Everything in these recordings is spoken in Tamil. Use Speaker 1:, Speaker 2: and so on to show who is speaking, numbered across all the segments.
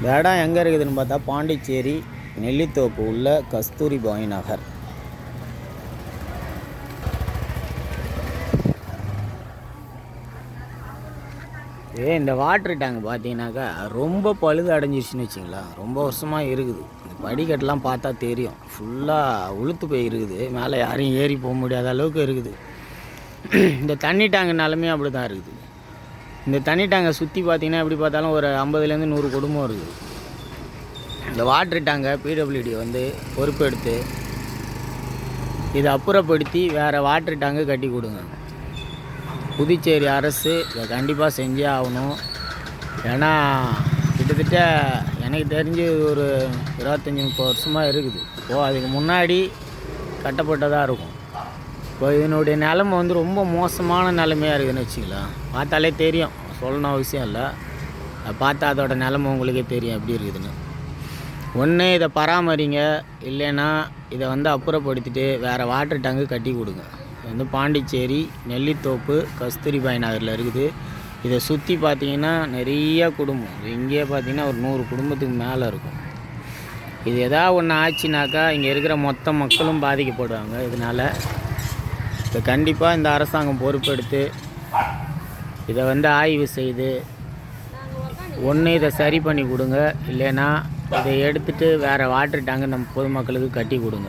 Speaker 1: இந்த இடம் எங்கே இருக்குதுன்னு பார்த்தா பாண்டிச்சேரி நெல்லித்தோப்பு உள்ள கஸ்தூரிபாய் நகர். ஏ இந்த வாட்ரு டேங்க் பார்த்தீங்கன்னாக்கா ரொம்ப பழுது அடைஞ்சிருச்சுன்னு வச்சுங்களேன். ரொம்ப வருஷமாக இருக்குது. இந்த படிக்கட்டெலாம் பார்த்தா தெரியும். ஃபுல்லாக உளுத்து போய் இருக்குது. மேலே யாரையும் ஏறி போக முடியாத அளவுக்கு இருக்குது. இந்த தண்ணி டேங்க் நிலமையும் அப்படி தான் இருக்குது. இந்த தண்ணி டேங்கை சுற்றி பார்த்தீங்கன்னா எப்படி பார்த்தாலும் ஒரு ஐம்பதுலேருந்து நூறு குடும்பம் இருக்குது இந்த வாட்ரு டேங்கை பிடபிள்யூடி வந்து பொறுப்பெடுத்து இதை அப்புறப்படுத்தி வேறு வாட்ரு டேங்கு கட்டி கொடுங்க. புதுச்சேரி அரசு இதை கண்டிப்பாக செஞ்சே ஆகணும். ஏன்னா கிட்டத்தட்ட எனக்கு தெரிஞ்சு ஒரு இருபத்தஞ்சி முப்பது வருஷமாக இருக்குது. இப்போது அதுக்கு முன்னாடி கட்டப்பட்டதாக இருக்கும். இப்போ இதனுடைய நிலமை வந்து ரொம்ப மோசமான நிலமையாக இருக்குதுன்னு வச்சுக்கலாம். பார்த்தாலே தெரியும். சொல்லணும் அவசியம் இல்லை. அதை பார்த்தா அதோட நிலமை உங்களுக்கே தெரியும் எப்படி இருக்குதுன்னு. ஒன்று இதை பராமரிங்க. இல்லைன்னா இதை வந்து அப்புறப்படுத்திட்டு வேறு வாட்டர் டேங்கு கட்டி கொடுங்க. இது வந்து பாண்டிச்சேரி நெல்லித்தோப்பு கஸ்தூரிபாய் நகரில் இருக்குது. இதை சுற்றி பார்த்தீங்கன்னா நிறைய குடும்பம். இங்கேயே பார்த்தீங்கன்னா ஒரு நூறு குடும்பத்துக்கு மேலே இருக்கும். இது எதாவது ஒன்று ஆச்சுனாக்கா இங்கே இருக்கிற மொத்த மக்களும் பாதிக்கப்படுவாங்க. இதனால் இப்போ கண்டிப்பாக இந்த அரசாங்கம் பொறுப்பெடுத்து இதை வந்து ஆய்வு செய்து ஒன்று இதை சரி பண்ணி கொடுங்க. இல்லைன்னா இதை எடுத்துட்டு வேறு வாட்டர் டேங்கு நம்ம பொதுமக்களுக்கு கட்டி கொடுங்க.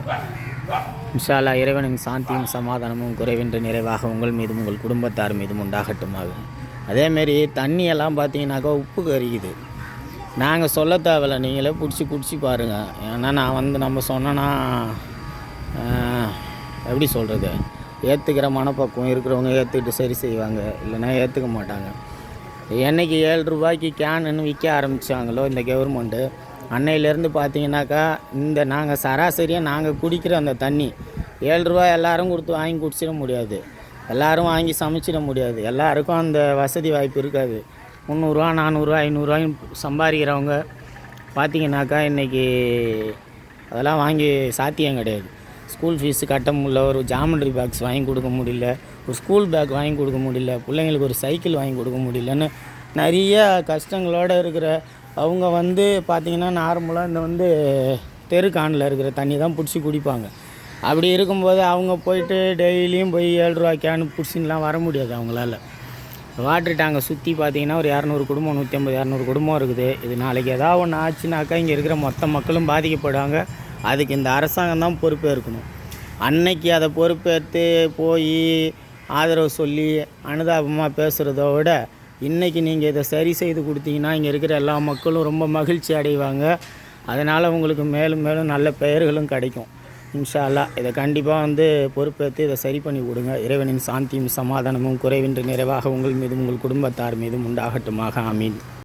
Speaker 1: இன்ஷால்லா இறைவனின் சாந்தியும் சமாதானமும் குறைவின்ற நிறைவாக உங்கள் மீதும் உங்கள் குடும்பத்தார் மீதும் உண்டாகட்டுமாகும் அதேமாரி தண்ணியெல்லாம் பார்த்தீங்கன்னாக்கா உப்பு கறிக்குது நாங்கள் சொல்ல தேவையில்ல. நீங்களே பிடிச்சி குடிச்சு பாருங்கள் ஏன்னா நான் வந்து நம்ம சொன்னோன்னா எப்படி சொல்கிறது ஏற்றுக்கிற மனப்பக்குவம் இருக்கிறவங்க ஏற்றுக்கிட்டு சரி செய்வாங்க. இல்லைன்னா ஏற்றுக்க மாட்டாங்க. என்னைக்கு ஏழு ரூபாய்க்கு கேனுன்னு விற்க ஆரம்பித்தாங்களோ இந்த கவர்மெண்ட்டு அன்னையிலேருந்து பார்த்தீங்கன்னாக்கா இந்த நாங்கள் சராசரியாக நாங்கள் குடிக்கிற அந்த தண்ணி ஏழு ரூபாய் எல்லோரும் கொடுத்து வாங்கி குடிச்சிட முடியாது. எல்லோரும் வாங்கி சமைச்சிட முடியாது. எல்லாருக்கும் அந்த வசதி வாய்ப்பு இருக்காது. முந்நூறுரூவா நானூறுரூவா ஐநூறுரூவாயும் சம்பாதிக்கிறவங்க பார்த்தீங்கன்னாக்கா இன்றைக்கி அதெல்லாம் வாங்கி சாத்தியம் கிடையாது. ஸ்கூல் ஃபீஸு கட்ட முடியல ஒரு ஜாமெண்ட்ரி பாக்ஸ் வாங்கி கொடுக்க முடியல ஒரு ஸ்கூல் பேக் வாங்கி கொடுக்க முடியல பிள்ளைங்களுக்கு ஒரு சைக்கிள் வாங்கி கொடுக்க முடியலன்னு நிறைய கஷ்டங்களோடு இருக்கிற அவங்க வந்து பார்த்திங்கன்னா நார்மலாக இந்த வந்து தெருக்கானில் இருக்கிற தண்ணி தான் பிடிச்சி குடிப்பாங்க. அப்படி இருக்கும்போது அவங்க போயிட்டு டெய்லியும் போய் ஏழு ரூபா கேனு பிடிச்சின்லாம் வர முடியாது அவங்களால. வாட்டர் டேங்கை சுற்றி பார்த்தீங்கன்னா ஒரு இரநூறு குடும்பம் நூற்றி ஐம்பது இரநூறு குடும்பம் இருக்குது. இது நாளைக்கு ஏதாவது ஒன்று ஆச்சுனாக்கா இங்கே இருக்கிற மொத்த மக்களும் பாதிக்கப்படுவாங்க. அதுக்கு இந்த அரசாங்கம் தான் பொறுப்பேற்கணும். அன்னைக்கு அதை பொறுப்பேற்று போய் ஆதரவு சொல்லி அனுதாபமாக பேசுகிறத விட இன்றைக்கி நீங்கள் இதை சரி செய்து கொடுத்தீங்கன்னா இங்கே இருக்கிற எல்லா மக்களும் ரொம்ப மகிழ்ச்சி அடைவாங்க. அதனால் உங்களுக்கு மேலும் மேலும் நல்ல பெயர்களும் கிடைக்கும். இன்ஷா அல்லாஹ் இதை கண்டிப்பாக வந்து பொறுப்பேற்று இதை சரி பண்ணி கொடுங்க. இறைவனின் சாந்தியும் சமாதானமும் குறைவின்றி நிறைவாக உங்கள் மீதும் உங்கள் குடும்பத்தார் மீதும் உண்டாகட்டுமாக. அமீன்